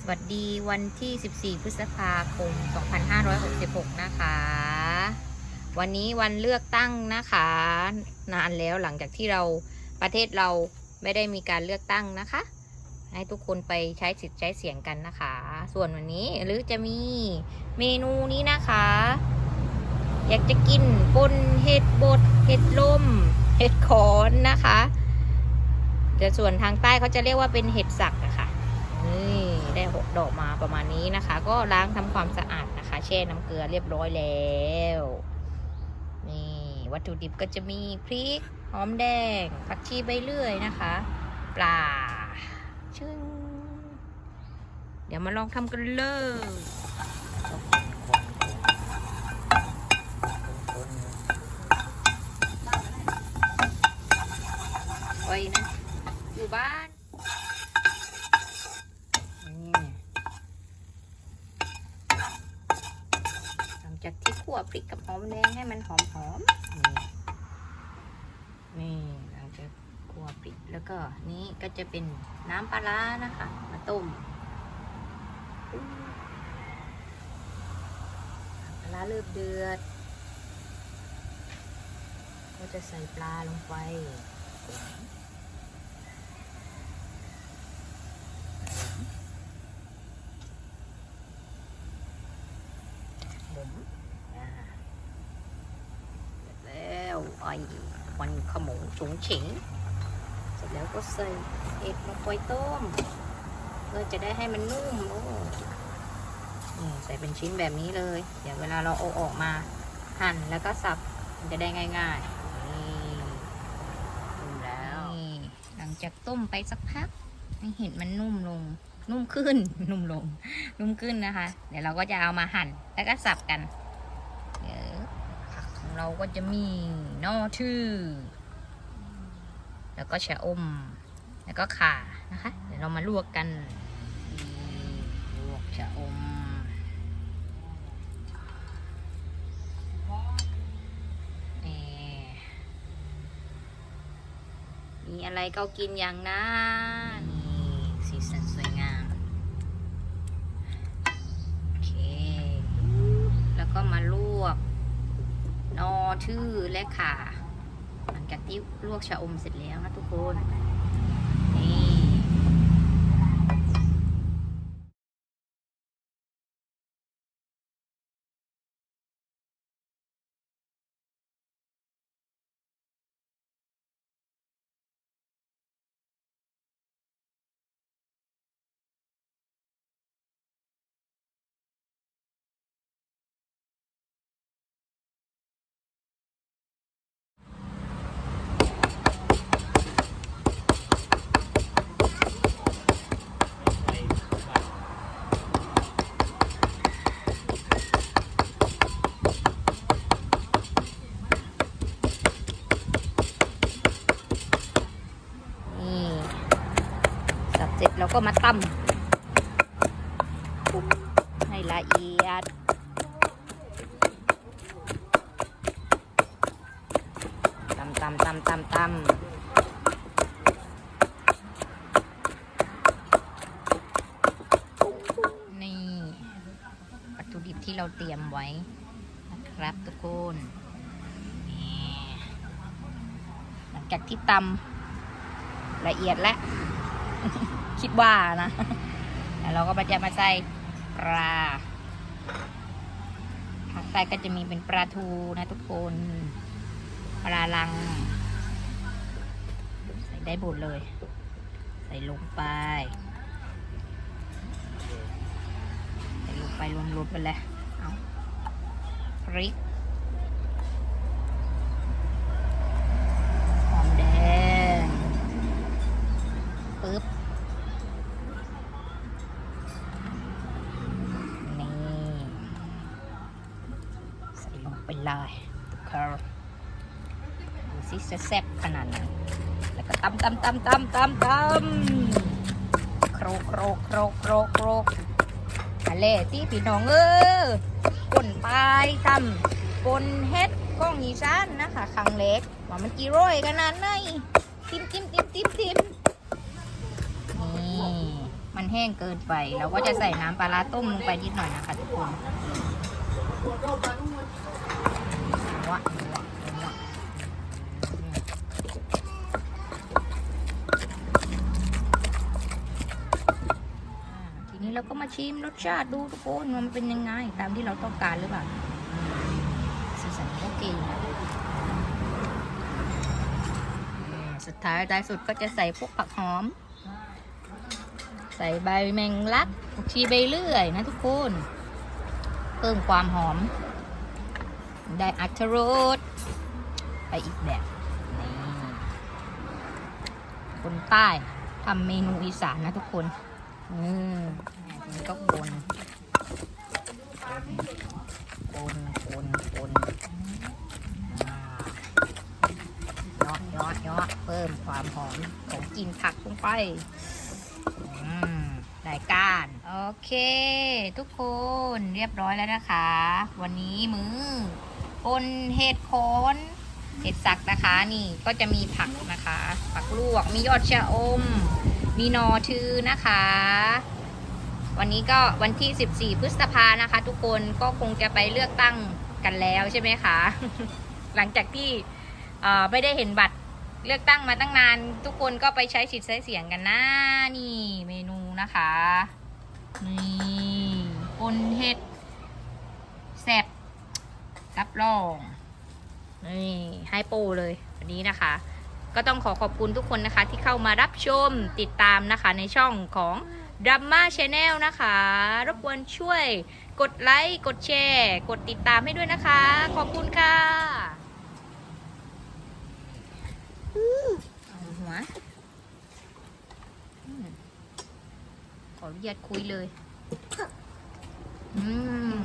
สวัสดีวันที่ 14 พฤษภาคม 2566 นะคะ วันนี้วันเลือกตั้งนะคะ นานแล้วหลังจากที่เราประเทศเราไม่ได้มีการเลือกตั้งนะคะ ให้ทุกคนไปใช้สิทธิ์ใช้เสียงกันนะคะ ส่วนวันนี้หรือจะมีเมนูนี้นะคะ อยากจะกินปนเห็ดบดเห็ดลมเห็ดขอนนะคะ แต่ส่วนทางใต้เขาจะเรียกว่าเป็นเห็ดสักอะค่ะนี่ได้หกดอกมาประมาณนี้นะคะ ก็ล้างทำความสะอาดนะคะ แช่น้ำเกลือเรียบร้อยแล้วนี่วัตถุดิบก็จะมีพริกหอมแดงผักชีใบเลื่อยนะคะ ปลาชึ่งเดี๋ยวมาลองทำกันเลยไว้นะ อยู่บ้านหลังจากที่คั่วพริกกับหอมแดงให้มันหอมหอมๆนี่นี่หลังจากคั่วพริกแล้วก็นี่ก็จะเป็นน้ำปลาร้านะคะ มาต้มปลาร้าเริ่มเดือด ก็จะใส่ปลาลงไป หมุนอ่าเสร็จ แล้วไอ้มันขมงฉุงฉิงเสร็จแล้วก็ใส่เห็ดลงไปต้มเพื่อจะได้ให้มันนุ่มโอ้นี่ใส่เป็นชิ้นแบบนี้เลย เดี๋ยวเวลาเราเอาออกมา หั่นแล้วก็สับมันจะได้ง่ายๆนี่นุ่มแล้วนี่หลังจากต้มไปสักพัก ให้เห็ดมันนุ่มลง นุ่มขึ้น นุ่มลง นุ่มขึ้นนะคะ เดี๋ยวเราก็จะเอามาหั่น แล้วก็สับกัน เดี๋ยวผักของเราก็จะมีนอชื่อ แล้วก็ชะอม แล้วก็ข่านะคะ เดี๋ยวเรามาลวกกัน ลวกชะอมมีอะไรก็กินอย่างนั้น สีสันสวยงาม โอเค แล้วก็มาลวก นอชื่อและขาหลังจากที่ลวกชะอมเสร็จแล้วนะทุกคน นี่สับ เสร็จเราก็มาตำปุ๊บให้ละเอียด ตำตำตำตำตำนี่วัตถุดิบที่เราเตรียมไว้นะครับทุกคนหลังจากที่ตำละเอียดแล้ว คิดว่านะแล้วเราก็มาจะมาใส่ปลาภาคใต้ก็จะมีเป็นปลาทูนะทุกคน ปลาลัง ใส่ได้หมดเลย ใส่ลงไป ใส่ลงไปรวมๆไปเลยเอาพริก หอมแดง ปึ๊บ นี่ ใส่ลงไป เลยทุกคนดูสิแซ่บขนาดไหนแล้วก็ตำตำตำตำตำตำโครกโครกโครกโครกโครกอะไรที่พี่น้องเออป่นปลายตำปนเฮ็ดก้องอีสานนะคะครั้งเล็กว่ามันกี่ร้อยขนาดไหนติ้มติ้มติ้มติ้มติ้มนี่มันแห้งเกินไป เราก็จะใส่น้ำปลาร้าต้มลงไปนิดหน่อยนะคะทุกคน วนัวนัวทีนี้เราก็มาชิมรสชาติดูทุกคนว่ามันเป็นยังไง ตามที่เราต้องการหรือเปล่าสีสันก็เก่งสุดท้ายท้ายสุดก็จะใส่พวกผักหอม ใส่ใบแมงลักผักชีใบเลื่อยนะทุกคน เพิ่มความหอม ได้อัตรสไปอีกแบบนี่คนใต้ทำเมนูอีสานนะทุกคนอืมนี้ก็คนคนคนคนยาะเยาะเยาะเพิ่มความหอมของกลิ่นผักลงไปได้กานโอเค ทุกคนเรียบร้อยแล้วนะคะ วันนี้มือ ปนเห็ดโคนเห็ดสักนะคะ นี่ก็จะมีผักนะคะ ผักลวกมียอดชะอม มีนอทือนะคะ วันนี้ก็วันที่ 14 พฤษภานะคะ ทุกคนก็คงจะไปเลือกตั้งกันแล้วใช่ไหมคะ หลังจากที่ไม่ได้เห็นบัตรเลือกตั้งมาตั้งนาน ทุกคนก็ไปใช้สิทธิ์ใช้เสียงกันนะนี่เมนูนะคะ นี่ปนเห็ดแซ่บ รับรองนี่ให้โปรเลยวันนี้นะคะ ก็ต้องขอขอบคุณทุกคนนะคะ ที่เข้ามารับชมติดตามนะคะในช่องของ d r a m a Channel นะคะ รบกวนช่วยกดไลค์ กดแชร์ กดติดตามให้ด้วยนะคะ ขอบคุณค่ะเอาหัวอืมขออนุญาตคุยเลย อืม